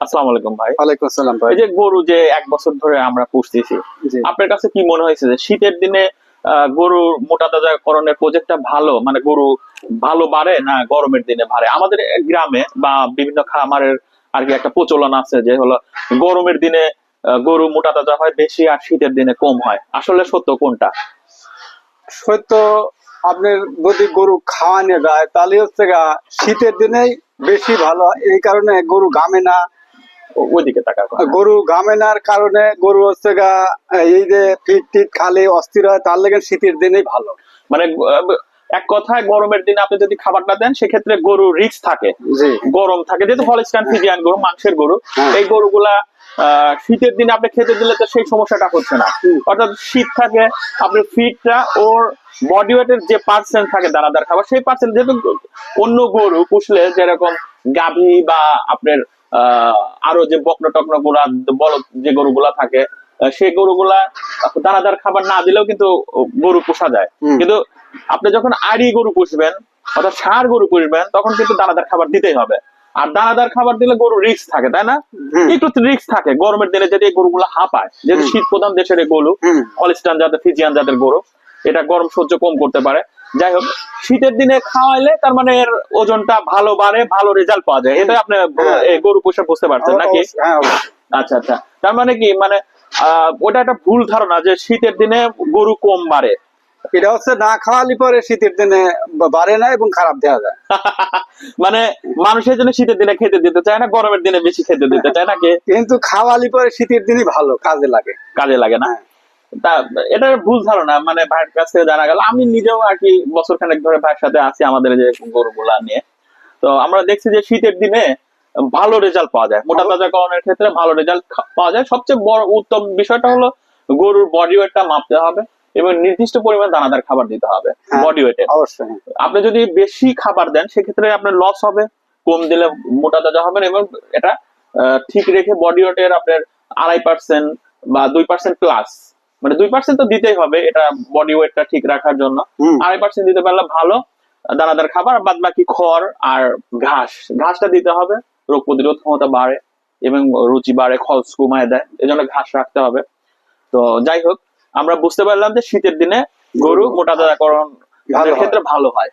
আসসালামু আলাইকুম ভাই। ওয়ালাইকুম আসসালাম ভাই। এই যে গরু যে এক বছর ধরে আমরা পুষতেছি আপনার কাছে কি মনে হয়েছে যে শীতের দিনে গরু মোটা তাজাকরণের প্রজেক্টটা ভালো? মানে গরু ভালো বাড়ে না গরমের দিনে বাড়ে? আমাদের গ্রামে বা বিভিন্ন খামারের আর কি একটা প্রচলন আছে যে হলো গরমের দিনে গরু মোটা তাজা হয় বেশি আর শীতের দিনে কম হয়। আসলে সত্য কোনটা? সত্য আপনার যদি গরু খাওয়ানো যায় তাহলে হচ্ছে গা শীতের দিনেই বেশি ভালো। এই কারণে গরু ঘামে না ওইদিকে তাকা গরু ঘামে নার কারণে গরু হচ্ছে গা এই যে ফিট টিট খালে অস্থির হয় তার লেগে শীতের দিনেই ভালো। মানে এক কথায় গরমের দিনে আপনি যদি খাবারটা দেন সেক্ষেত্রে গরু রিক্স থাকে। গরম থাকে যেহেতু হলিস্টান ফিজিয়ান গরু মাংসের গরু হ্যাঁ। এই গরুগুলা শীতের দিনে আপনি খেতে দিলে তো সেই সমস্যাটা হচ্ছে না। অর্থাৎ শীত থাকে আপনি ফিটটা ওর বডি ওয়েটের যে পার্সেন্ট থাকে দানাদার খাবার সেই পার্সেন্ট যেহেতু অন্য গরু পুষলে যেরকম গাভী বা আপনার আরও যে বকনা টকনা গুলা বলদ যে গরুগুলা থাকে সেই গরুগুলা দানাদার খাবার না দিলেও কিন্তু গরু পোষা যায়। কিন্তু আপনি যখন আড়ি গরু পুষবেন অর্থাৎ সার গরু পুষবেন তখন কিন্তু দানাদার খাবার দিতেই হবে। আর দানাদার খাবার দিলে গরু রিক্স থাকে তাই না। একটু রিস্ক থাকে গরমের দিনে যদি গরুগুলো হাঁপায় যেহেতু শীত প্রধান দেশের গরু। হলিস্টান জাতের ফিজিয়ান জাতের গরু এটা গরম সহ্য কম করতে পারে। যাই হোক শীতের দিনে খাওয়াইলে তার মানে এর ওজনটা ভালো বাড়ে ভালো রেজাল্ট পাওয়া যায়। এটা আপনি হ্যাঁ। গরু পোষা বুঝতে পারছেন নাকি? অবশ্যই, হ্যাঁ। আচ্ছা আচ্ছা। তার মানে কি মানে ওটা একটা ভুল ধারণা যে শীতের দিনে গরু কম বাড়ে। এটা হচ্ছে না খাওয়ালি পরে শীতের দিনে বাড়ে না এবং খারাপ দেওয়া যায়। মানে মানুষের জন্য শীতের দিনে খেতে দিতে চায় না গরমের দিনে বেশি খেতে দিতে চায় নাকি? কিন্তু খাওয়ালি পরে শীতের দিনই ভালো কাজে লাগে। কাজে লাগে না? হ্যাঁ। তা এটা ভুল ধারণা মানে ভাইয়ের কাছ থেকে জানা গেল। আমি নিজেও আর কি বছর খানেক ধরে ভাইয়ের সাথে আছি আমাদের যে গরুগুলা নিয়ে। তো আমরা দেখছি যে শীতের দিনে ভালো রেজাল্ট পাওয়া যায়। মোটা তাজাকরণের ক্ষেত্রে ভালো রেজাল্ট পাওয়া যায়। সবচেয়ে বড় উত্তম বিষয়টা হলো গরুর বডি ওয়েটটা মাপতে হবে এবং নির্দিষ্ট পরিমাণ দানাদার খাবার দিতে হবে হ্যাঁ। বডি ওয়েটে অবশ্যই। আপনি যদি বেশি খাবার দেন সেক্ষেত্রে আপনার লস হবে কম দিলে মোটা তাজা হবে এবং এটা আহ, ঠিক রেখে বডি ওয়েটের আপনার আড়াই পার্সেন্ট বা দুই পার্সেন্ট প্লাস মানে দুই পার্সেন্ট তো দিতেই হবে এটা বডি ওয়েটটা ঠিক রাখার জন্য। আড়াই পার্সেন্ট দিতে পারলে ভালো দানাদার খাবার বাদ বাকি খড় আর ঘাস। ঘাসটা দিতে হবে রোগ প্রতিরোধ ক্ষমতা বাড়ে এবং রুচি বাড়ে খস কমায় দেয় এজন্য ঘাস রাখতে হবে। তো যাই হোক আমরা বুঝতে পারলাম যে শীতের দিনে গরু মোটা দাদাকরণ ক্ষেত্রে ভালো হয়।